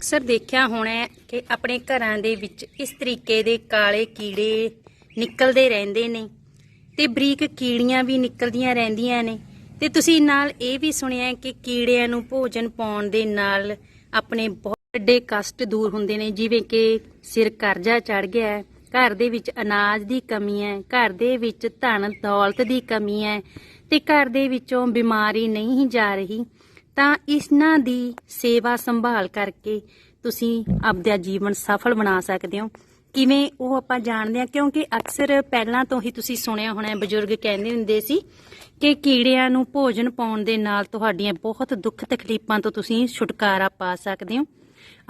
ਅਕਸਰ ਦੇਖਿਆ ਹੋਣਾ ਕਿ ਆਪਣੇ ਘਰਾਂ ਦੇ ਵਿੱਚ ਇਸ ਤਰੀਕੇ ਦੇ ਕਾਲੇ ਕੀੜੇ ਨਿਕਲਦੇ ਰਹਿੰਦੇ ਨੇ ਤੇ ਬਰੀਕ ਕੀੜੀਆਂ ਵੀ ਨਿਕਲਦੀਆਂ ਰਹਿੰਦੀਆਂ ਨੇ। ਤੇ ਤੁਸੀਂ ਨਾਲ ਇਹ ਵੀ ਸੁਣਿਆ ਕਿ ਕੀੜਿਆਂ ਨੂੰ ਭੋਜਨ ਪਾਉਣ ਦੇ ਨਾਲ ਆਪਣੇ ਬਹੁਤ ਵੱਡੇ ਕਸ਼ਟ ਦੂਰ ਹੁੰਦੇ ਨੇ, ਜਿਵੇਂ ਕਿ ਸਿਰ ਕਰਜ਼ਾ ਚੜ ਗਿਆ ਹੈ, ਘਰ ਦੇ ਵਿੱਚ ਅਨਾਜ ਦੀ ਕਮੀ ਹੈ, ਘਰ ਦੇ ਵਿੱਚ ਧਨ ਦੌਲਤ ਦੀ ਕਮੀ ਹੈ ਤੇ ਘਰ ਦੇ ਵਿੱਚੋਂ ਬਿਮਾਰੀ ਨਹੀਂ ਜਾ ਰਹੀ। ਤਾਂ ਇਸਨਾਂ ਦੀ ਸੇਵਾ ਸੰਭਾਲ ਕਰਕੇ ਤੁਸੀਂ ਆਪਦਾ ਜੀਵਨ ਸਫਲ ਬਣਾ ਸਕਦੇ ਹੋ। ਕਿਵੇਂ ਉਹ ਆਪਾਂ ਜਾਣਦੇ ਹਾਂ? ਕਿਉਂਕਿ ਅਕਸਰ ਪਹਿਲਾਂ ਤੋਂ ਹੀ ਤੁਸੀਂ ਸੁਣਿਆ ਹੋਣਾ ਬਜ਼ੁਰਗ ਕਹਿੰਦੇ ਹੁੰਦੇ ਸੀ ਕਿ ਕੀੜਿਆਂ ਨੂੰ ਭੋਜਨ ਪਾਉਣ ਦੇ ਨਾਲ ਤੁਹਾਡੀਆਂ ਬਹੁਤ ਦੁੱਖ ਤਕਲੀਫਾਂ ਤੋਂ ਤੁਸੀਂ ਛੁਟਕਾਰਾ ਪਾ ਸਕਦੇ ਹੋ।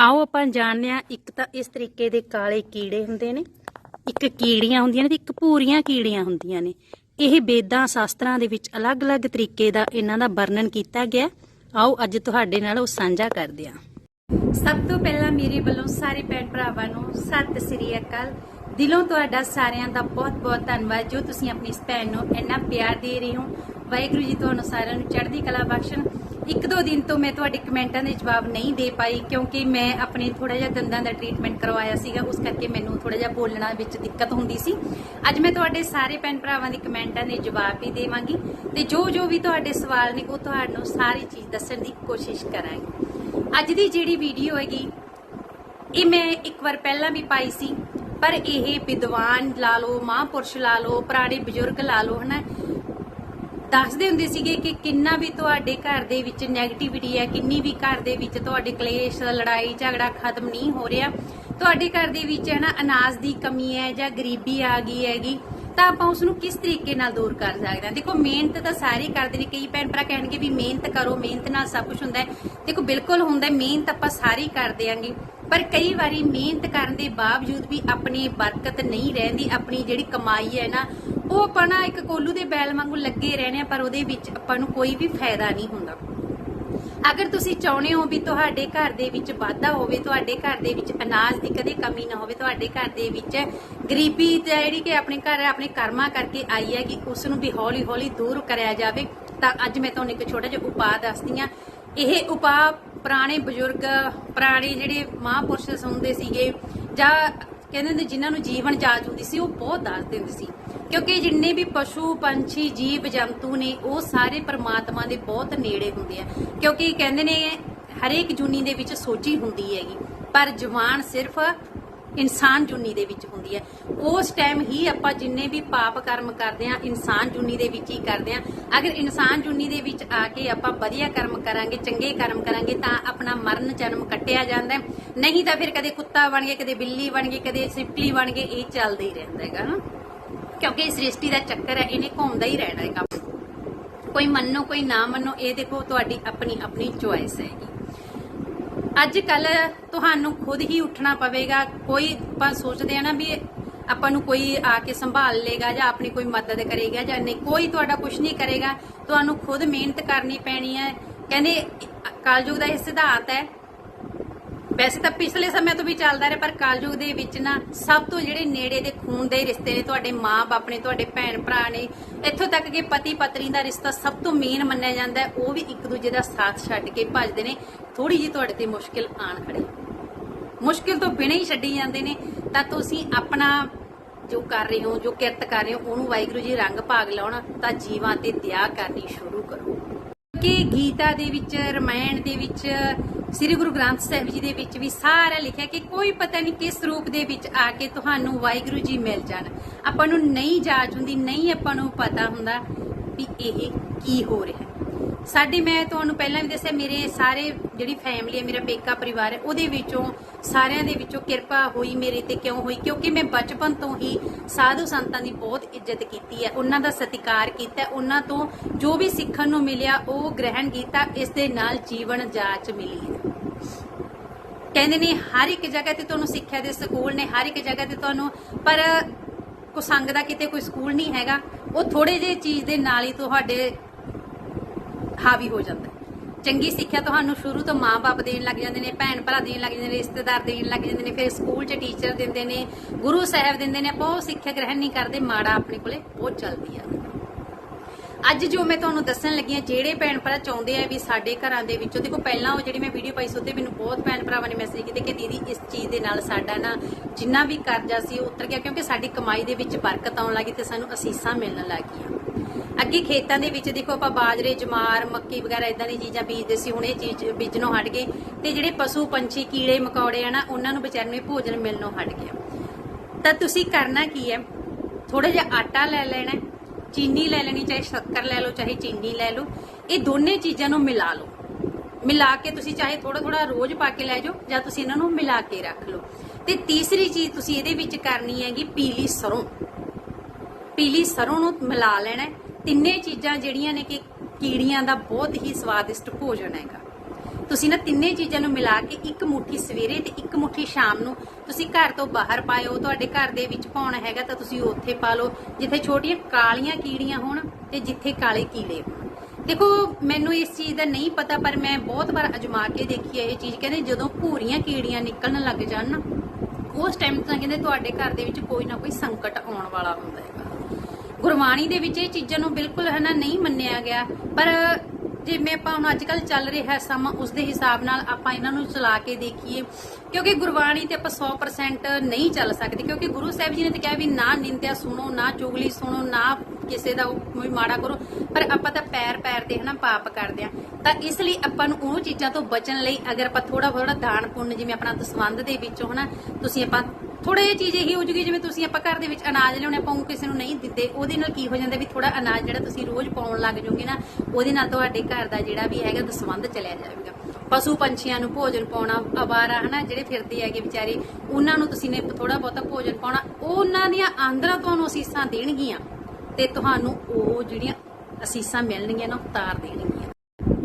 ਆਓ ਆਪਾਂ ਜਾਣਦੇ ਹਾਂ, ਇੱਕ ਤਾਂ ਇਸ ਤਰੀਕੇ ਦੇ ਕਾਲੇ ਕੀੜੇ ਹੁੰਦੇ ਨੇ। ਇੱਕ ਕੀੜੀਆਂ ਹੁੰਦੀਆਂ ਨੇ ਤੇ ਇੱਕ ਭੂਰੀਆਂ ਕੀੜੀਆਂ ਹੁੰਦੀਆਂ ਨੇ। ਇਹ ਵੇਦਾਂ ਸ਼ਾਸਤਰਾਂ ਦੇ ਵਿੱਚ ਅਲੱਗ-ਅਲੱਗ ਤਰੀਕੇ ਦਾ ਇਹਨਾਂ ਦਾ ਵਰਣਨ ਕੀਤਾ ਗਿਆ ਆਓ ਅੱਜ ਤੁਹਾਡੇ ਨਾਲ ਉਹ ਸਾਂਝਾ ਕਰਦੇ ਹਾਂ। ਸਭ ਤੋਂ ਪਹਿਲਾਂ ਮੇਰੇ ਵੱਲੋਂ ਸਾਰੇ ਭੈਣ ਭਰਾਵਾਂ ਨੂੰ ਸਤਿ ਸ੍ਰੀ ਅਕਾਲ। ਦਿਲੋਂ ਤੁਹਾਡਾ ਸਾਰਿਆਂ ਦਾ ਬਹੁਤ-ਬਹੁਤ ਧੰਨਵਾਦ ਜੋ ਤੁਸੀਂ ਆਪਣੀ ਇਸ ਭੈਣ ਨੂੰ ਇੰਨਾ ਪਿਆਰ ਦੇ ਰਹੇ ਹੋ। ਵਾਹਿਗੁਰੂ ਜੀ ਤੁਹਾਨੂੰ ਸਾਰਿਆਂ ਨੂੰ ਚੜ੍ਹਦੀ ਕਲਾ ਬਖਸ਼ਣ। ਇੱਕ ਦੋ ਦਿਨ ਤੋਂ ਮੈਂ ਤੁਹਾਡੇ ਕਮੈਂਟਾਂ ਦੇ ਜਵਾਬ ਨਹੀਂ ਦੇ ਪਾਈ ਕਿਉਂਕਿ ਮੈਂ ਆਪਣੇ ਥੋੜਾ ਜਿਹਾ ਦੰਦਾਂ ਦਾ ਟ੍ਰੀਟਮੈਂਟ ਕਰਵਾਇਆ ਸੀਗਾ, ਉਸ ਕਰਕੇ ਮੈਨੂੰ ਥੋੜਾ ਜਿਹਾ ਬੋਲਣਾ ਵਿੱਚ ਦਿੱਕਤ ਹੁੰਦੀ ਸੀ। ਅੱਜ ਮੈਂ ਤੁਹਾਡੇ ਸਾਰੇ ਭੈਣ ਭਰਾਵਾਂ ਦੇ ਕਮੈਂਟਾਂ ਦੇ ਜਵਾਬ ਵੀ ਦੇਵਾਂਗੀ ਤੇ ਜੋ ਜੋ ਵੀ ਤੁਹਾਡੇ ਸਵਾਲ ਨੇ, ਉਹ ਤੁਹਾਨੂੰ ਸਾਰੀ ਚੀਜ਼ ਦੱਸਣ ਦੀ ਕੋਸ਼ਿਸ਼ ਕਰਾਂਗੀ। ਅੱਜ ਦੀ ਜਿਹੜੀ ਵੀਡੀਓ ਹੈਗੀ, ਇਹ ਮੈਂ ਇੱਕ ਵਾਰ ਪਹਿਲਾਂ ਵੀ ਪਾਈ ਸੀ, ਪਰ ਇਹ ਵਿਦਵਾਨ ਲਾ ਲਓ, ਮਹਾਂਪੁਰਸ਼ ਲਾ ਲਓ, ਪੁਰਾਣੇ ਬਜ਼ੁਰਗ ਲਾ ਲਓ, ਹਨਾ ਦੱਸਦੇ ਹੁੰਦੇ ਸੀਗੇ ਕਿ ਕਿੰਨਾ ਵੀ ਤੁਹਾਡੇ ਘਰ ਦੇ ਵਿੱਚ 네ਗੇਟਿਵਿਟੀ ਹੈ ਕਿੰਨੀ ਵੀ ਘਰ ਦੇ ਵਿੱਚ ਤੁਹਾਡੇ ਕਲੇਸ਼ ਲੜਾਈ ਝਗੜਾ ਖਤਮ ਨਹੀਂ ਹੋ ਰਿਹਾ। ਤੁਹਾਡੇ ਘਰ ਦੇ ਵਿੱਚ ਹੈ ਨਾ ਅਨਾਜ ਦੀ ਕਮੀ ਹੈ ਜਾਂ ਗਰੀਬੀ ਆ ਗਈ ਹੈਗੀ ਤਾਂ ਆਪਾਂ ਉਸ ਨੂੰ ਕਿਸ ਤਰੀਕੇ ਨਾਲ ਦੂਰ ਕਰ ਸਕਦੇ ਹਾਂ? ਦੇਖੋ ਮਿਹਨਤ ਤਾਂ ਸਾਰੇ ਕਰਦੇ ਨੇ। ਕਈ ਭੈਣ ਭਰਾ ਕਹਿਣਗੇ ਵੀ ਮਿਹਨਤ ਕਰੋ ਮਿਹਨਤ ਨਾਲ ਸਭ ਕੁਝ ਹੁੰਦਾ ਹੈ। ਦੇਖੋ ਬਿਲਕੁਲ ਹੁੰਦਾ ਹੈ, ਮਿਹਨਤ ਆਪਾਂ ਸਾਰੇ ਹੀ ਕਰਦੇ ਆਂਗੇ। ਪਰ ਕਈ ਵਾਰੀ ਮਿਹਨਤ ਕਰਨ ਦੇ ਬਾਵਜੂਦ ਵੀ ਆਪਣੀ ਬਰਕਤ ਨਹੀਂ ਰਹਿੰਦੀ ਆਪਣੀ ਜਿਹੜੀ ਕਮਾਈ ਹੈ ਨਾ ਉਹ ਆਪਾਂ ਨਾ ਇੱਕ ਕੋਲੂ ਦੇ ਬੈਲ ਵਾਂਗੂ ਲੱਗੇ ਰਹਿਣੇ ਆ, ਪਰ ਉਹਦੇ ਵਿੱਚ ਆਪਾਂ ਨੂੰ ਕੋਈ ਵੀ ਫਾਇਦਾ ਨਹੀਂ ਹੁੰਦਾ। ਅਗਰ ਤੁਸੀਂ ਚਾਹੁੰਦੇ ਹੋ ਵੀ ਤੁਹਾਡੇ ਘਰ ਦੇ ਵਿੱਚ ਵਾਧਾ ਹੋਵੇ, ਤੁਹਾਡੇ ਘਰ ਦੇ ਵਿੱਚ ਅਨਾਜ ਦੀ ਕਦੇ ਕਮੀ ਨਾ ਹੋਵੇ, ਤੁਹਾਡੇ ਘਰ ਦੇ ਵਿੱਚ ਗਰੀਬੀ ਤੇ ਜਿਹੜੀ ਕਿ ਆਪਣੇ ਘਰ, ਆਪਣੇ ਕਰਮਾਂ ਕਰਕੇ ਆਈ ਹੈ ਕਿ ਉਸ ਨੂੰ ਵੀ ਹੌਲੀ ਹੌਲੀ ਦੂਰ ਕਰਿਆ ਜਾਵੇ, ਤਾਂ ਅੱਜ ਮੈਂ ਤੁਹਾਨੂੰ ਇੱਕ ਛੋਟਾ ਜਿਹਾ ਉਪਾਅ ਦੱਸਦੀ ਹਾਂ। ਇਹ ਉਪਾਅ ਪੁਰਾਣੇ ਬਜ਼ੁਰਗ, ਪੁਰਾਣੇ ਜਿਹੜੇ ਮਹਾਂਪੁਰਸ਼ ਹੁੰਦੇ ਸੀਗੇ ਜਾਂ ਕਹਿੰਦੇ ਹੁੰਦੇ ਜਿਨ੍ਹਾਂ ਨੂੰ ਜੀਵਨ ਜਾਚ ਹੁੰਦੀ ਸੀ, ਉਹ ਬਹੁਤ ਦੱਸਦੇ ਹੁੰਦੇ ਸੀ। ਕਿਉਂਕਿ ਜਿੰਨੇ ਵੀ ਪਸ਼ੂ, ਪੰਛੀ, ਜੀਵ, ਜੰਤੂ ਨੇ, ਉਹ ਸਾਰੇ ਪਰਮਾਤਮਾ ਦੇ ਬਹੁਤ ਨੇੜੇ ਹੁੰਦੇ ਆ। ਕਿਉਂਕਿ ਕਹਿੰਦੇ ਨੇ, ਹਰੇਕ ਜੁਨੀ ਦੇ ਵਿੱਚ ਸੋਚੀ ਹੁੰਦੀ ਹੈਗੀ। ਪਰ ਜਵਾਨ ਸਿਰਫ ਇਨਸਾਨ ਜੁਨੀ ਦੇ ਵਿੱਚ ਹੁੰਦੀ ਹੈ। ਉਸ ਟਾਈਮ ਹੀ ਆਪਾਂ ਜਿੰਨੇ ਵੀ ਪਾਪ ਕਰਮ ਕਰਦੇ ਆ ਇਨਸਾਨ ਜੁਨੀ ਦੇ ਵਿੱਚ ਹੀ ਕਰਦੇ ਆ ਅਗਰ ਇਨਸਾਨ ਜੁਨੀ ਦੇ ਵਿੱਚ ਆ ਕੇ ਆਪਾਂ ਵਧੀਆ ਕਰਮ ਕਰਾਂਗੇ, ਚੰਗੇ ਕਰਮ ਕਰਾਂਗੇ, ਤਾਂ ਆਪਣਾ ਮਰਨ ਜਨਮ ਕੱਟਿਆ ਜਾਂਦਾ ਨਹੀਂ ਤਾਂ ਫਿਰ ਕਦੇ ਕੁੱਤਾ ਬਣ ਗਏ, ਕਦੇ ਬਿੱਲੀ ਬਣ ਗਏ ਕਦੇ ਸਿਪਲੀ ਬਣ ਗਏ, ਇਹ ਚੱਲਦਾ ਹੀ ਰਹਿੰਦਾ ਹੈਗਾ ਨਾ ਕਿਉਂਕਿ ਇਸ ਸ੍ਰਿਸ਼ਟੀ ਦਾ ਚੱਕਰ ਹੈ, ਇਹਨੇ ਘੁੰਮਦਾ ਹੀ ਰਹਿਣਾ ਹੈਗਾ। ਕੋਈ ਮੰਨੋ, ਕੋਈ ਨਾ ਮੰਨੋ, ਇਹ ਦੇਖੋ ਤੁਹਾਡੀ ਆਪਣੀ ਆਪਣੀ ਚੁਆਇਸ ਹੈਗੀ। ਅੱਜ ਕੱਲ ਤੁਹਾਨੂੰ ਖੁਦ ਹੀ ਉੱਠਣਾ ਪਵੇਗਾ। ਕੋਈ ਆਪਾਂ ਸੋਚਦੇ ਆ ਨਾ ਵੀ ਆਪਾਂ ਨੂੰ ਕੋਈ ਆ ਕੇ ਸੰਭਾਲ ਲੇਗਾ ਜਾਂ ਆਪਣੀ ਕੋਈ ਮਦਦ ਕਰੇਗਾ ਜਾਂ ਨਹੀਂ, ਕੋਈ ਤੁਹਾਡਾ ਕੁਝ ਨਹੀਂ ਕਰੇਗਾ। ਤੁਹਾਨੂੰ ਖੁਦ ਮਿਹਨਤ ਕਰਨੀ ਪੈਣੀ ਹੈ। ਕਹਿੰਦੇ ਕਾਲਯੁਗ ਦਾ ਇਹ ਸਿਧਾਂਤ ਹੈ ਵੈਸੇ ਤਾਂ ਪਿਛਲੇ ਸਮੇਂ ਤੋਂ ਵੀ ਚੱਲਦਾ ਰਿਹਾ, ਪਰ ਕਲਯੁਗ ਦੇ ਵਿੱਚ ਨਾ ਸਭ ਤੋਂ ਜਿਹੜੇ ਨੇੜੇ ਦੇ ਖੂਨ ਦੇ ਰਿਸ਼ਤੇ ਨੇ, ਤੁਹਾਡੇ ਮਾਂ-ਬਾਪ ਨੇ, ਤੁਹਾਡੇ ਭੈਣ ਭਰਾ ਨੇ, ਇੱਥੋਂ ਤੱਕ ਕਿ ਪਤੀ ਪਤਨੀ ਦਾ ਰਿਸ਼ਤਾ ਸਭ ਤੋਂ ਮੇਨ ਮੰਨਿਆ ਜਾਂਦਾ ਹੈ, ਉਹ ਵੀ ਇੱਕ ਦੂਜੇ ਦਾ ਸਾਥ ਛੱਡ ਕੇ ਭੱਜਦੇ ਨੇ। ਥੋੜੀ ਜਿਹੀ ਤੁਹਾਡੇ ਤੇ ਮੁਸ਼ਕਿਲ ਆਣ ਖੜੇ। ਮੁਸ਼ਕਿਲ ਤੋਂ ਬਿਨਾਂ ਹੀ ਛੱਡੀ ਜਾਂਦੇ ਨੇ। ਤਾਂ ਤੁਸੀਂ ਆਪਣਾ ਜੋ ਕਰ ਰਹੇ ਹੋ, ਜੋ ਕਿਰਤ ਕਰ ਰਹੇ ਹੋ, ਉਹਨੂੰ ਵਾਹਿਗੁਰੂ ਜੀ ਰੰਗ ਭਾਗ ਲਾਉਣ, ਤਾਂ ਜੀਵਾਂ ਤੇ ਦਇਆ ਕਰਨੀ ਸ਼ੁਰੂ ਕਰੋ। ਕਿ ਗੀਤਾ ਦੇ ਵਿੱਚ, ਰਮਾਇਣ ਦੇ ਵਿੱਚ ਸ੍ਰੀ ਗੁਰੂ ਗ੍ਰੰਥ ਸਾਹਿਬ ਜੀ ਦੇ ਵਿੱਚ ਵੀ ਸਾਰਾ ਲਿਖਿਆ ਕਿ ਕੋਈ ਪਤਾ ਨਹੀਂ ਕਿਸ ਰੂਪ ਦੇ ਵਿੱਚ ਆ ਕੇ ਤੁਹਾਨੂੰ ਵਾਹਿਗੁਰੂ ਜੀ ਮਿਲ ਜਾਣ। ਆਪਾਂ ਨੂੰ ਨਹੀਂ ਜਾਚ ਹੁੰਦੀ, ਨਹੀਂ ਆਪਾਂ ਨੂੰ ਪਤਾ ਹੁੰਦਾ ਵੀ ਇਹ ਕੀ ਹੋ ਰਿਹਾ। ਸਾਡੀ ਮੈਂ ਤੁਹਾਨੂੰ ਪਹਿਲਾਂ ਵੀ ਦੱਸਿਆ, ਮੇਰੇ ਸਾਰੇ ਜਿਹੜੀ ਫੈਮਿਲੀ ਹੈ, ਮੇਰਾ ਪੇਕਾ ਪਰਿਵਾਰ ਹੈ, ਉਹਦੇ ਵਿੱਚੋਂ ਸਾਰਿਆਂ ਦੇ ਵਿੱਚੋਂ ਕਿਰਪਾ ਹੋਈ ਮੇਰੇ ਤੇ ਕਿਉਂ ਹੋਈ? ਕਿਉਂਕਿ ਮੈਂ ਬਚਪਨ ਤੋਂ ਹੀ ਸਾਧੂ ਸੰਤਾਂ ਦੀ ਬਹੁਤ ਇੱਜ਼ਤ ਕੀਤੀ ਹੈ, ਉਹਨਾਂ ਦਾ ਸਤਿਕਾਰ ਕੀਤਾ ਉਹਨਾਂ ਤੋਂ ਜੋ ਵੀ ਸਿੱਖਣ ਨੂੰ ਮਿਲਿਆ, ਉਹ ਗ੍ਰਹਿਣ ਕੀਤਾ, ਇਸ ਦੇ ਨਾਲ ਜੀਵਨ ਜਾਚ ਮਿਲੀ ਹੈ। ਕਹਿੰਦੇ ਨੇ, ਹਰ ਇੱਕ ਜਗ੍ਹਾ ਤੇ ਤੁਹਾਨੂੰ ਸਿੱਖਿਆ ਦੇ ਸਕੂਲ ਨੇ, ਹਰ ਇੱਕ ਜਗ੍ਹਾ ਤੇ ਤੁਹਾਨੂੰ, ਪਰ ਕੁਸੰਗ ਦਾ ਕਿਤੇ ਕੋਈ ਸਕੂਲ ਨਹੀਂ ਹੈਗਾ, ਉਹ ਥੋੜੇ ਜਿਹੇ ਚੀਜ਼ ਦੇ ਨਾਲ ਹੀ ਤੁਹਾਡੇ ਹਾਵੀ ਹੋ ਜਾਂਦਾ ਚੰਗੀ ਸਿੱਖਿਆ ਤੁਹਾਨੂੰ ਸ਼ੁਰੂ ਤੋਂ ਮਾਪੇ ਦੇਣ ਲੱਗ ਜਾਂਦੇ ਨੇ, ਭੈਣ ਭਰਾ ਦੇਣ ਲੱਗ ਜਾਂਦੇ ਨੇ, ਰਿਸ਼ਤੇਦਾਰ ਦੇਣ ਲੱਗ ਜਾਂਦੇ ਨੇ, ਫਿਰ ਸਕੂਲ 'ਚ ਟੀਚਰ ਦਿੰਦੇ ਨੇ, ਗੁਰੂ ਸਾਹਿਬ ਦਿੰਦੇ ਨੇ ਆਪਾਂ ਉਹ ਸਿੱਖਿਆ ਗ੍ਰਹਿਣ ਨਹੀਂ ਕਰਦੇ, ਮਾੜਾ ਆਪਣੇ ਕੋਲੇ ਉਹ ਚੱਲਦੀ ਆ। ਅੱਜ ਜੋ ਮੈਂ ਤੁਹਾਨੂੰ ਦੱਸਣ ਲੱਗੀ ਹਾਂ, ਜਿਹੜੇ ਭੈਣ ਭਰਾ ਚਾਹੁੰਦੇ ਆ ਵੀ ਸਾਡੇ ਘਰਾਂ ਦੇ ਵਿੱਚੋਂ, ਦੇਖੋ ਪਹਿਲਾਂ ਉਹ ਜਿਹੜੀ ਮੈਂ ਵੀਡੀਓ ਪਾਈ ਸੀ ਉਹਤੇ ਮੈਨੂੰ ਬਹੁਤ ਭੈਣ ਭਰਾਵਾਂ ਨੇ ਮੈਸੇਜ ਕੀਤੇ ਕਿ ਦੀਦੀ ਇਸ ਚੀਜ਼ ਦੇ ਨਾਲ ਸਾਡਾ ਨਾ ਜਿੰਨਾ ਵੀ ਕਰਜ਼ਾ ਸੀ ਉਤਰ ਗਿਆ, ਕਿਉਂਕਿ ਸਾਡੀ ਕਮਾਈ ਦੇ ਵਿੱਚ ਬਰਕਤ ਆਉਣ ਲੱਗੀ ਤੇ ਸਾਨੂੰ ਅਸੀਸਾਂ ਮਿਲਣ ਲੱਗ ਗਈਆਂ ਅੱਗੇ ਖੇਤਾਂ ਦੇ ਵਿੱਚ ਦੇਖੋ ਆਪਾਂ ਬਾਜਰੇ, ਜਮਾਰ, ਮੱਕੀ ਵਗੈਰਾ ਇਦਾਂ ਦੀ ਚੀਜ਼ਾਂ ਬੀਜਦੇ ਸੀ, ਹੁਣ ਇਹ ਚੀਜ਼ ਬੀਜਣੋਂ ਹਟ ਗਏ ਤੇ ਜਿਹੜੇ ਪਸ਼ੂ, ਪੰਛੀ, ਕੀੜੇ, ਮਕੌੜੇ ਆ ਨਾ, ਉਹਨਾਂ ਨੂੰ ਵਿਚਾਰਿਆਂ ਨੂੰ ਇਹ ਭੋਜਨ ਮਿਲਣੋਂ ਹਟ ਗਿਆ। ਤਾਂ ਤੁਸੀਂ ਕਰਨਾ ਕੀ ਹੈ? ਥੋੜਾ ਜਿਹਾ ਆਟਾ ਲੈ ਲੈਣਾ, ਚੀਨੀ ਲੈ ਲੈਣੀ, ਚਾਹੇ ਸ਼ੱਕਰ ਲੈ ਲਓ, ਚਾਹੇ ਚੀਨੀ ਲੈ ਲਓ, ਇਹ ਦੋਨੇ ਚੀਜ਼ਾਂ ਨੂੰ ਮਿਲਾ ਲਓ। ਮਿਲਾ ਕੇ ਤੁਸੀਂ ਚਾਹੇ ਥੋੜਾ ਥੋੜਾ ਰੋਜ਼ ਪਾ ਕੇ ਲੈ ਜਾਓ, ਜਾਂ ਤੁਸੀਂ ਇਹਨਾਂ ਨੂੰ ਮਿਲਾ ਕੇ ਰੱਖ ਲਓ। ਤੇ ਤੀਸਰੀ ਚੀਜ਼ ਤੁਸੀਂ ਇਹਦੇ ਵਿੱਚ ਕਰਨੀ ਹੈਗੀ ਪੀਲੀ ਸਰੋਂ। ਪੀਲੀ ਸਰੋਂ ਨੂੰ ਮਿਲਾ ਲੈਣਾ ਤਿੰਨੇ ਚੀਜ਼ਾਂ ਜਿਹੜੀਆਂ ਨੇ ਕਿ ਕੀੜੀਆਂ ਦਾ ਬਹੁਤ ਹੀ ਸਵਾਦਿਸ਼ਟ ਭੋਜਨ ਹੈਗਾ। ਤੁਸੀਂ ਨਾ ਤਿੰਨੇ ਚੀਜ਼ਾਂ ਨੂੰ ਮਿਲਾ ਕੇ ਇੱਕ ਮੁਠੀ ਸਵੇਰੇ ਤੇ ਇੱਕ ਮੁਠੀ ਸ਼ਾਮ ਨੂੰ ਤੁਸੀਂ ਘਰ ਤੋਂ ਬਾਹਰ ਪਾਇਓ, ਤੁਹਾਡੇ ਘਰ ਦੇ ਵਿੱਚ ਪਾਉਣਾ ਹੈਗਾ ਤਾਂ ਤੁਸੀਂ ਉੱਥੇ ਪਾ ਲਓ, ਜਿੱਥੇ ਛੋਟੀਆਂ ਕਾਲੀਆਂ ਕੀੜੀਆਂ ਹੋਣ ਤੇ ਜਿੱਥੇ ਕਾਲੇ ਕੀੜੇ ਹੋਣ। ਦੇਖੋ, ਮੈਨੂੰ ਇਸ ਚੀਜ਼ ਦਾ ਨਹੀਂ ਪਤਾ, ਪਰ ਮੈਂ ਬਹੁਤ ਵਾਰ ਅਜਮਾ ਕੇ ਦੇਖੀ ਹੈ ਇਹ ਚੀਜ਼। ਕਹਿੰਦੇ ਜਦੋਂ ਭੂਰੀਆਂ ਕੀੜੀਆਂ ਨਿਕਲਣ ਲੱਗ ਜਾਣ ਨਾ, ਉਸ ਟਾਈਮ ਤਾਂ ਕਹਿੰਦੇ ਤੁਹਾਡੇ ਘਰ ਦੇ ਵਿੱਚ ਕੋਈ ਨਾ ਕੋਈ ਸੰਕਟ ਆਉਣ ਵਾਲਾ ਹੁੰਦਾ ਹੈਗਾ ਗੁਰਬਾਣੀ ਦੇ ਵਿੱਚ ਇਹ ਚੀਜ਼ਾਂ ਨੂੰ ਬਿਲਕੁਲ ਹਨਾ ਨਹੀਂ ਮੰਨਿਆ ਗਿਆ। ਪਰ ਜਿਵੇਂ ਆਪਾਂ ਹੁਣ ਅੱਜ ਕੱਲ ਚੱਲ ਰਿਹਾ ਸਮਾਂ, ਉਸ ਦੇ ਹਿਸਾਬ ਨਾਲ ਆਪਾਂ ਇਹਨਾਂ ਨੂੰ ਚਲਾ ਕੇ ਦੇਖੀਏ। ਕਿਉਂਕਿ ਗੁਰਬਾਣੀ ਤੇ ਆਪਾਂ 100% ਨਹੀਂ ਚੱਲ ਸਕਦੇ, ਕਿਉਂਕਿ ਗੁਰੂ ਸਾਹਿਬ ਜੀ ਨੇ ਤਾਂ ਕਿਹਾ ਵੀ ਨਾ ਨਿੰਦਿਆ ਸੁਣੋ, ਨਾ ਚੁਗਲੀ ਸੁਣੋ, ਨਾ ਕਿਸੇ ਦਾ ਕੋਈ ਮਾੜਾ ਕਰੋ। ਪਰ ਆਪਾਂ ਤਾਂ ਪੈਰ ਪੈਰ ਤੇ ਹਨਾ ਪਾਪ ਕਰਦੇ ਆ ਤਾਂ ਇਸ ਲਈ ਆਪਾਂ ਨੂੰ ਉਹ ਚੀਜ਼ਾਂ ਤੋਂ ਬਚਣ ਲਈ ਅਗਰ ਆਪਾਂ ਥੋੜਾ ਥੋੜਾ ਦਾਨ ਪੁੰਨ ਜਿਵੇਂ ਆਪਣਾ ਦਸਵੰਦ ਦੇ ਵਿੱਚੋਂ ਹਨਾ, ਤੁਸੀਂ ਆਪਾਂ ਥੋੜਾ ਇਹ ਚੀਜ਼ ਇਹੀ ਹੋ ਜੂਗੀ, ਜਿਵੇਂ ਤੁਸੀਂ ਆਪਾਂ ਘਰ ਦੇ ਵਿੱਚ ਅਨਾਜ ਲਿਆਉਣੇ ਆਪਾਂ ਉਹ ਕਿਸੇ ਨੂੰ ਨਹੀਂ ਦਿੱਤੇ, ਉਹਦੇ ਨਾਲ ਕੀ ਹੋ ਜਾਂਦਾ ਵੀ ਥੋੜਾ ਅਨਾਜ ਜਿਹੜਾ ਤੁਸੀਂ ਰੋਜ਼ ਪਾਉਣ ਲੱਗ ਜਾਓਗੇ ਨਾ, ਉਹਦੇ ਨਾਲ ਤੁਹਾਡੇ ਘਰ ਦਾ ਜਿਹੜਾ ਵੀ ਹੈਗਾ ਦਸਵੰਧ ਚਲਿਆ ਜਾਵੇਗਾ। ਪਸ਼ੂ ਪੰਛੀਆਂ ਨੂੰ ਭੋਜਨ ਪਾਉਣਾ, ਅਵਾਰਾ, ਹਨਾ, ਜਿਹੜੇ ਫਿਰਦੇ ਹੈਗੇ ਵਿਚਾਰੇ, ਉਹਨਾਂ ਨੂੰ ਤੁਸੀਂ ਨੇ ਥੋੜਾ ਬਹੁਤਾ ਭੋਜਨ ਪਾਉਣਾ ਉਹਨਾਂ ਦੀਆਂ ਆਂਦਰਾਂ ਤੁਹਾਨੂੰ ਅਸੀਸਾਂ ਦੇਣਗੀਆਂ ਤੇ ਤੁਹਾਨੂੰ ਉਹ ਜਿਹੜੀਆਂ ਅਸੀਸਾਂ ਮਿਲਣਗੀਆਂ ਨਾ ਉਤਾਰ ਦੇਣਗੀਆਂ।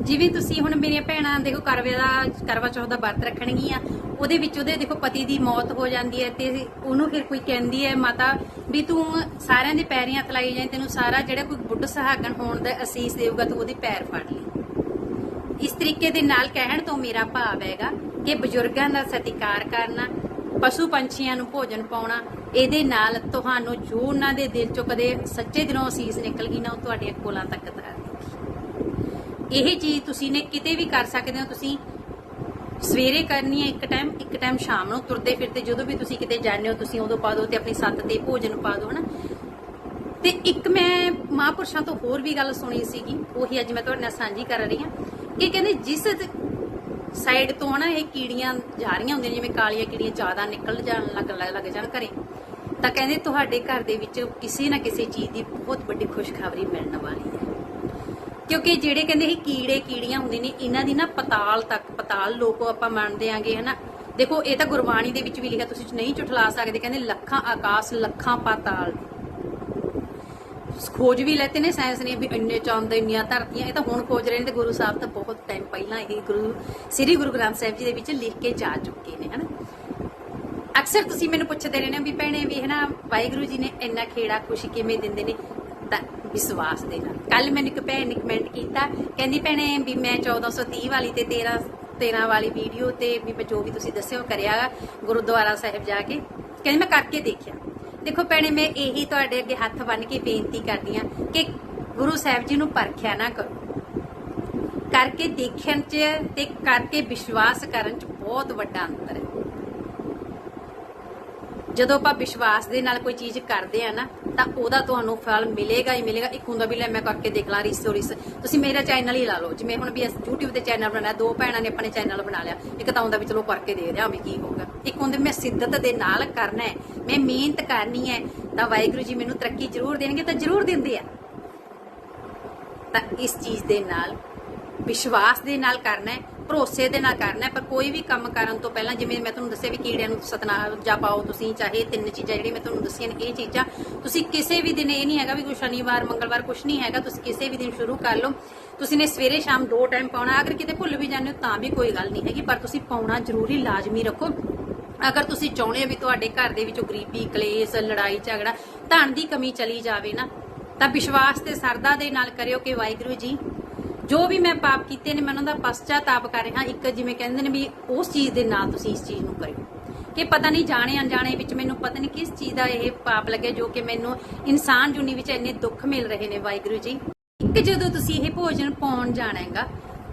ਜਿਵੇਂ ਤੁਸੀਂ ਹੁਣ ਮੇਰੀਆਂ ਭੈਣਾਂ, ਦੇਖੋ ਕਰਵੇ ਦਾ, ਕਰਵਾ ਚੌਥ ਦਾ ਵਰਤ ਰੱਖਣਗੀਆਂ, ਉਹਦੇ ਵਿੱਚ ਉਹਦੇ ਦੇਖੋ ਪਤੀ ਦੀ ਮੌਤ ਹੋ ਜਾਂਦੀ ਹੈ ਤੇ ਉਹਨੂੰ ਫਿਰ ਕੋਈ ਕਹਿੰਦੀ ਹੈ ਮਾਤਾ ਵੀ ਤੂੰ ਸਾਰਿਆਂ ਦੇ ਪੈਰੀਂ ਹੱਥ ਲਾਈ ਜਾਏ ਤੈਨੂੰ ਸਾਰਾ ਜਿਹੜਾ ਕੋਈ ਬੁੱਢ ਸੁਹਾਗਣ ਹੋਣ ਦਾ ਅਸੀਸ ਦੇਊਗਾ, ਤੂੰ ਉਹਦੇ ਪੈਰ ਫੜ ਲਈ ਇਸ ਤਰੀਕੇ ਦੇ ਨਾਲ ਕਹਿਣ ਤੋਂ ਮੇਰਾ ਭਾਵ ਹੈਗਾ ਕਿ ਬਜ਼ੁਰਗਾਂ ਦਾ ਸਤਿਕਾਰ ਕਰਨਾ, ਪਸ਼ੂ ਪੰਛੀਆਂ ਨੂੰ ਭੋਜਨ ਪਾਉਣਾ, ਇਹਦੇ ਨਾਲ ਤੁਹਾਨੂੰ ਜੋ ਉਹਨਾਂ ਦੇ ਦਿਲ ਚੋਂ ਕਦੇ ਸੱਚੇ ਦਿਲੋਂ ਅਸੀਸ ਨਿਕਲ ਗਈ ਨਾ, ਉਹ ਤੁਹਾਡੀਆਂ ਕੋਲਾਂ ਤੱਕ ਇਹ ਚੀਜ਼ ਤੁਸੀਂ ਨੇ ਕਿਤੇ ਵੀ ਕਰ ਸਕਦੇ ਹੋ, ਤੁਸੀਂ ਸਵੇਰੇ ਕਰਨੀ ਹੈ ਇੱਕ ਟਾਈਮ ਇੱਕ ਟਾਈਮ ਸ਼ਾਮ ਨੂੰ ਤੁਰਦੇ ਫਿਰਦੇ ਜਦੋਂ ਵੀ ਤੁਸੀਂ ਕਿਤੇ ਜਾਂਦੇ ਹੋ, ਤੁਸੀਂ ਉਦੋਂ ਪਾ ਦਿਓ ਤੇ ਆਪਣੀ ਸੱਤ ਤੇ ਭੋਜਨ ਪਾ ਦਿਓ, ਹਨਾ? ਤੇ ਇੱਕ ਮੈਂ ਮਹਾਂਪੁਰਸ਼ਾਂ ਤੋਂ ਹੋਰ ਵੀ ਗੱਲ ਸੁਣੀ ਸੀਗੀ, ਉਹੀ ਅੱਜ ਮੈਂ ਤੁਹਾਡੇ ਨਾਲ ਸਾਂਝੀ ਕਰ ਰਹੀ ਹਾਂ। ਕਿ ਕਹਿੰਦੇ ਜਿਸ ਸਾਈਡ ਤੋਂ, ਹਨਾ, ਇਹ ਕੀੜੀਆਂ ਜਾ ਰਹੀਆਂ ਹੁੰਦੀਆਂ ਜਿਵੇਂ ਕਾਲੀਆਂ ਕੀੜੀਆਂ ਜ਼ਿਆਦਾ ਨਿਕਲ ਜਾਣ ਲੱਗ ਲੱਗ ਜਾਣ ਘਰੇ, ਤਾਂ ਕਹਿੰਦੇ ਤੁਹਾਡੇ ਘਰ ਦੇ ਵਿੱਚ ਕਿਸੇ ਨਾ ਕਿਸੇ ਚੀਜ਼ ਦੀ ਬਹੁਤ ਵੱਡੀ ਖੁਸ਼ਖਬਰੀ ਮਿਲਣ ਵਾਲੀ ਹੈ। ਕਿਉਂਕਿ ਜਿਹੜੇ ਕਹਿੰਦੇ ਇਹ ਕੀੜੇ ਕੀੜੀਆਂ ਹੁੰਦੇ ਨੇ, ਇਹਨਾਂ ਦੀ ਨਾ ਪਤਾਲ ਤੱਕ, ਪਤਾਲ ਲੋਕੋ ਆਪਾਂ ਮੰਨਦੇ ਆਂਗੇ, ਹਨਾ? ਦੇਖੋ, ਇਹ ਤਾਂ ਗੁਰਬਾਣੀ ਦੇ ਵਿੱਚ ਵੀ ਲਿਖਿਆ, ਤੁਸੀਂ ਨਹੀਂ ਝੁਠਲਾ ਸਕਦੇ, ਕਹਿੰਦੇ ਲੱਖਾਂ ਆਕਾਸ਼, ਲੱਖਾਂ ਪਾਤਾਲ। ਖੋਜ ਵੀ ਲੈਤੇ ਨੇ, ਸਾਇੰਸ ਨੇ ਵੀ ਇੰਨੇ ਚੰਦ, ਇੰਨੀਆਂ ਧਰਤੀਆਂ, ਇਹ ਤਾਂ ਹੁਣ ਖੋਜ ਰਹੇ ਨੇ, ਤੇ ਗੁਰੂ ਸਾਹਿਬ ਤਾਂ ਬਹੁਤ ਟਾਈਮ ਪਹਿਲਾਂ ਇਹ ਗੁਰੂ, ਸ੍ਰੀ ਗੁਰੂ ਗ੍ਰੰਥ ਸਾਹਿਬ ਜੀ ਦੇ ਵਿੱਚ ਲਿਖ ਕੇ ਜਾ ਚੁੱਕੇ ਨੇ, ਹਨਾ? ਅਕਸਰ ਤੁਸੀਂ ਮੈਨੂੰ ਪੁੱਛਦੇ ਰਹਿੰਦੇ ਹੋ ਵੀ ਭੈਣੇ ਵੀ, ਹਨਾ, ਵਾਹਿਗੁਰੂ ਜੀ ਨੇ ਇੰਨਾ ਖੇੜਾ ਖੁਸ਼ੀ ਕਿਵੇਂ ਦਿੰਦੇ ਨੇ? ਤਾਂ ਵਿਸ਼ਵਾਸ ਦੇ ਨਾਲ। ਕੱਲ ਮੈਨੂੰ ਇੱਕ ਭੈਣ ਨੇ ਕਮੈਂਟ ਕੀਤਾ, ਕਹਿੰਦੀ ਭੈਣੇ ਵੀ ਮੈਂ 1430 ਵਾਲੀ ਤੇ 13 13 ਵਾਲੀ ਵੀਡੀਓ ਤੇ ਵੀ ਮੈਂ ਜੋ ਵੀ ਤੁਸੀਂ ਦੱਸਿਓ ਕਰਿਆ ਗੁਰਦੁਆਰਾ ਸਾਹਿਬ ਜਾ ਕੇ। ਕਹਿੰਦੀ ਮੈਂ ਕਰਕੇ ਦੇਖਿਆ। ਦੇਖੋ ਭੈਣੇ, ਮੈਂ ਇਹੀ ਤੁਹਾਡੇ ਅੱਗੇ ਹੱਥ ਬੰਨ ਕੇ ਬੇਨਤੀ ਕਰਦੀ ਆ ਕਿ ਗੁਰੂ ਸਾਹਿਬ ਜੀ ਨੂੰ ਪਰਖਿਆ ਨਾ ਕਰੋ। ਕਰਕੇ ਦੇਖਣ ਚ ਤੇ ਕਰਕੇ ਵਿਸ਼ਵਾਸ ਕਰਨ ਚ ਬਹੁਤ ਵੱਡਾ ਅੰਤਰ ਹੈ। ਜਦੋਂ ਆਪਾਂ ਵਿਸ਼ਵਾਸ ਦੇ ਨਾਲ ਕੋਈ ਚੀਜ਼ ਕਰਦੇ ਆ ਨਾ ਤਾਂ ਉਹਦਾ ਤੁਹਾਨੂੰ ਫਲ ਮਿਲੇਗਾ ਹੀ ਮਿਲੇਗਾ। ਇੱਕ ਹੁੰਦਾ ਵੀ ਲੈ ਮੈਂ ਕਰਕੇ ਦੇਖ ਲਾਂ ਰਿਸੋ ਰਿਸ ਤੁਸੀਂ ਮੇਰਾ ਚੈਨਲ ਹੀ ਲਾ ਲਓ। ਜਿਵੇਂ ਹੁਣ ਵੀ YouTube ਤੇ ਚੈਨਲ ਬਣਾਇਆ, ਦੋ ਭੈਣਾਂ ਨੇ ਆਪਣੇ ਚੈਨਲ ਬਣਾ ਲਿਆ। ਇੱਕ ਤਾਂ ਹੁੰਦਾ ਵੀ ਚਲੋ ਕਰਕੇ ਦੇ ਦਿਆਂ ਵੀ ਕੀ ਹੋਊਗਾ ਇੱਕ ਹੁੰਦੇ ਮੈਂ ਸਿੱਧਤ ਦੇ ਨਾਲ ਕਰਨਾ ਹੈ, ਮੈਂ ਮਿਹਨਤ ਕਰਨੀ ਹੈ, ਤਾਂ ਵਾਹਿਗੁਰੂ ਜੀ ਮੈਨੂੰ ਤਰੱਕੀ ਜ਼ਰੂਰ ਦੇਣਗੇ, ਤਾਂ ਜ਼ਰੂਰ ਦਿੰਦੇ ਆ। ਤਾਂ ਇਸ ਚੀਜ਼ ਦੇ ਨਾਲ, ਵਿਸ਼ਵਾਸ ਦੇ ਨਾਲ ਕਰਨਾ ਹੈ ਭਰੋਸੇ ਦੇ ਨਾਲ ਕਰਨਾ ਪਰ ਕੋਈ ਵੀ ਕੰਮ ਕਰਨ ਤੋਂ ਪਹਿਲਾਂ, ਜਿਵੇਂ ਮੈਂ ਤੁਹਾਨੂੰ ਦੱਸਿਆ ਵੀ ਕੀੜਿਆਂ ਨੂੰ ਸਤਨਾਮ ਜਾਂ ਪਾਓ ਤੁਸੀਂ, ਚਾਹੇ ਤਿੰਨ ਚੀਜ਼ਾਂ ਜਿਹੜੀਆਂ ਮੈਂ ਤੁਹਾਨੂੰ ਦੱਸੀਆਂ ਨੇ, ਇਹ ਚੀਜ਼ਾਂ, ਤੁਸੀਂ ਕਿਸੇ ਵੀ ਦਿਨ ਇਹ ਨਹੀਂ ਹੈਗਾ ਵੀ ਕੋਈ ਸ਼ਨੀਵਾਰ, ਮੰਗਲਵਾਰ ਕੁਝ ਨਹੀਂ ਹੈਗਾ, ਤੁਸੀਂ ਕਿਸੇ ਵੀ ਦਿਨ ਸ਼ੁਰੂ ਕਰ ਲਓ। ਤੁਸੀਂ ਨੇ ਸਵੇਰੇ ਸ਼ਾਮ ਦੋ ਟਾਈਮ ਪਾਉਣਾ, ਅਗਰ ਕਿਤੇ ਭੁੱਲ ਵੀ ਜਾਂਦੇ ਹੋ ਤਾਂ ਵੀ ਕੋਈ ਗੱਲ ਨਹੀਂ ਹੈਗੀ, ਪਰ ਤੁਸੀਂ ਪਾਉਣਾ ਜ਼ਰੂਰੀ, ਲਾਜ਼ਮੀ ਰੱਖੋ। ਅਗਰ ਤੁਸੀਂ ਚਾਹੁੰਦੇ ਹੋ ਵੀ ਤੁਹਾਡੇ ਘਰ ਦੇ ਵਿੱਚੋਂ ਗਰੀਬੀ, ਕਲੇਸ਼, ਲੜਾਈ, ਝਗੜਾ, ਧਨ ਦੀ ਕਮੀ ਚਲੀ ਜਾਵੇ ਨਾ, ਤਾਂ ਵਿਸ਼ਵਾਸ ਤੇ ਸਰਦਾ ਦੇ ਨਾਲ ਕਰਿਓ ਕਿ ਵਾਹਿਗੁਰੂ ਜੀ ਜੋ ਵੀ ਮੈਂ ਪਾਪ ਕੀਤੇ ਨੇ, ਮੈਂ ਉਹਨਾਂ ਦਾ ਪਛਤਾਤਾਪ ਕਰ ਰਿਹਾ ਇੱਕ ਜਿਵੇਂ ਕਹਿੰਦੇ ਨੇ ਵੀ ਉਸ ਚੀਜ਼ ਦੇ ਨਾਲ ਤੁਸੀਂ ਇਸ ਚੀਜ਼ ਨੂੰ ਕਰਿਓ। ਕਿ ਪਤਾ ਨਹੀਂ ਜਾਣੇ ਅਣਜਾਣੇ ਵਿੱਚ ਮੈਨੂੰ ਪਤਾ ਨਹੀਂ ਕਿਸ ਚੀਜ਼ ਦਾ ਇਹ ਪਾਪ ਲੱਗਿਆ, ਜੋ ਕਿ ਮੈਨੂੰ ਇਨਸਾਨ ਜੁਨੀ ਵਿੱਚ ਇੰਨੇ ਦੁੱਖ ਮਿਲ ਰਹੇ ਨੇ, ਵਾਹਿਗੁਰੂ ਜੀ। ਕਿ ਜਦੋਂ ਤੁਸੀਂ ਇਹ ਭੋਜਨ ਪਾਉਣ ਜਾਣਾ ਹੈਗਾ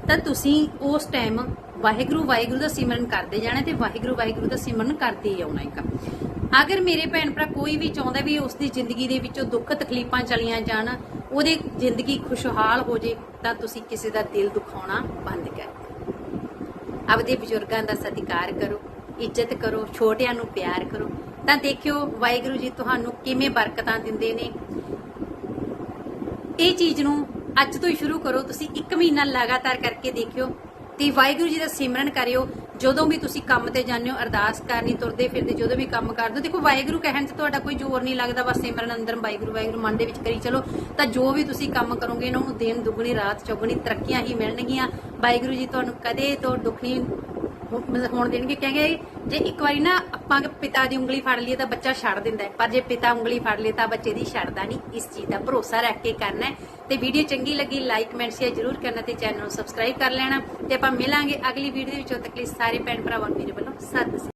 ਤਾਂ ਤੁਸੀਂ ਉਸ ਟਾਈਮ ਵਾਹਿਗੁਰੂ ਵਾਹਿਗੁਰੂ ਦਾ ਸਿਮਰਨ ਕਰਦੇ ਜਾਣਾ ਤੇ ਵਾਹਿਗੁਰੂ ਵਾਹਿਗੁਰੂ ਦਾ ਸਿਮਰਨ ਕਰਦੇ ਹੀ ਆਉਣਾ ਹੈਗਾ। ਅਗਰ ਮੇਰੇ ਭੈਣ ਭਰਾ ਕੋਈ ਵੀ ਚਾਹੁੰਦਾ ਵੀ ਉਸ ਦੀ ਜ਼ਿੰਦਗੀ ਦੇ ਵਿੱਚੋਂ ਦੁੱਖ ਤਕਲੀਫਾਂ ਚਲੀਆਂ ਜਾਣ, ਉਹਦੀ ਜ਼ਿੰਦਗੀ ਖੁਸ਼ਹਾਲ ਹੋ ਜੇ ਤਾਂ ਤੁਸੀਂ ਕਿਸੇ ਦਾ ਦਿਲ ਦੁਖਾਉਣਾ ਬੰਦ ਕਰ ਆਪਦੇ ਬਜ਼ੁਰਗਾਂ ਦਾ ਸਤਿਕਾਰ ਕਰੋ, ਇੱਜ਼ਤ ਕਰੋ, ਛੋਟਿਆਂ ਨੂੰ ਪਿਆਰ ਕਰੋ। ਤਾਂ ਦੇਖਿਓ, ਵਾਹਿਗੁਰੂ ਜੀ ਤੁਹਾਨੂੰ ਕਿਵੇਂ ਬਰਕਤਾਂ ਦਿੰਦੇ ਨੇ। ਇਹ ਚੀਜ਼ ਨੂੰ ਅੱਜ ਤੋਂ ਹੀ ਸ਼ੁਰੂ ਕਰੋ, ਤੁਸੀਂ 1 ਮਹੀਨਾ ਲਗਾਤਾਰ ਕਰਕੇ ਦੇਖਿਓ ਤੇ ਵਾਹਿਗੁਰੂ ਜੀ ਦਾ ਸਿਮਰਨ ਕਰਿਓ। ਜਦੋਂ ਵੀ ਤੁਸੀਂ ਕੰਮ ਤੇ ਜਾਂਦੇ ਹੋ, ਅਰਦਾਸ ਕਰਨੀ, ਤੁਰਦੇ ਫਿਰਦੇ ਜਦੋਂ ਵੀ ਕੰਮ ਕਰਦੇ ਹੋ, ਦੇਖੋ ਵਾਹਿਗੁਰੂ ਕਹਿਣ 'ਚ ਤੁਹਾਡਾ ਕੋਈ ਜ਼ੋਰ ਨਹੀਂ ਲੱਗਦਾ, ਬਸ ਸਿਮਰਨ ਅੰਦਰ ਵਾਹਿਗੁਰੂ ਵਾਹਿਗੁਰੂ ਮਨ ਦੇ ਵਿੱਚ ਕਰੀ ਚਲੋ। ਤਾਂ ਜੋ ਵੀ ਤੁਸੀਂ ਕੰਮ ਕਰੋਗੇ ਇਹਨਾਂ ਨੂੰ ਦਿਨ ਦੁੱਗਣੀ, ਰਾਤ ਚੌਗਣੀ, ਤਰੱਕੀਆਂ ਹੀ ਮਿਲਣਗੀਆਂ। ਵਾਹਿਗੁਰੂ ਜੀ ਤੁਹਾਨੂੰ ਕਦੇ ਤੋਂ ਦੁੱਖ ਨਹੀਂ ਹੋਣ ਦੇਣਗੇ। ਕਹਿੰਗੇ ਜੇ ਇੱਕ ਵਾਰੀ ਨਾ ਆਪਾਂ ਪਿਤਾ ਦੀ ਉਂਗਲੀ ਫੜ ਲਈਏ ਤਾਂ ਬੱਚਾ ਛੱਡ ਦਿੰਦਾ ਪਰ ਜੇ ਪਿਤਾ ਉਂਗਲੀ ਫੜ ਲਏ ਤਾਂ ਬੱਚੇ ਦੀ ਛੱਡਦਾ ਨਹੀਂ। ਇਸ ਚੀਜ਼ ਦਾ ਭਰੋਸਾ ਰੱਖ ਕੇ ਕਰਨਾ ਹੈ। ਤੇ ਵੀਡੀਓ ਚੰਗੀ ਲੱਗੀ ਲਾਈਕ ਕਮੈਂਟ ਸ਼ੇਅਰ ਜਰੂਰ ਕਰਨਾ ਤੇ ਚੈਨਲ ਨੂੰ ਸਬਸਕ੍ਰਾਈਬ ਕਰ ਲੈਣਾ ਤੇ ਆਪਾਂ ਮਿਲਾਂਗੇ ਅਗਲੀ ਵੀਡੀਓ ਦੇ ਵਿੱਚ। ਉਦੋਂ ਤੱਕ ਲਈ ਸਾਰੇ ਭੈਣ ਭਰਾਵਾਂ ਨੂੰ ਮੇਰੇ ਵੱਲੋਂ ਸਤਿ ਸ੍ਰੀ ਅਕਾਲ।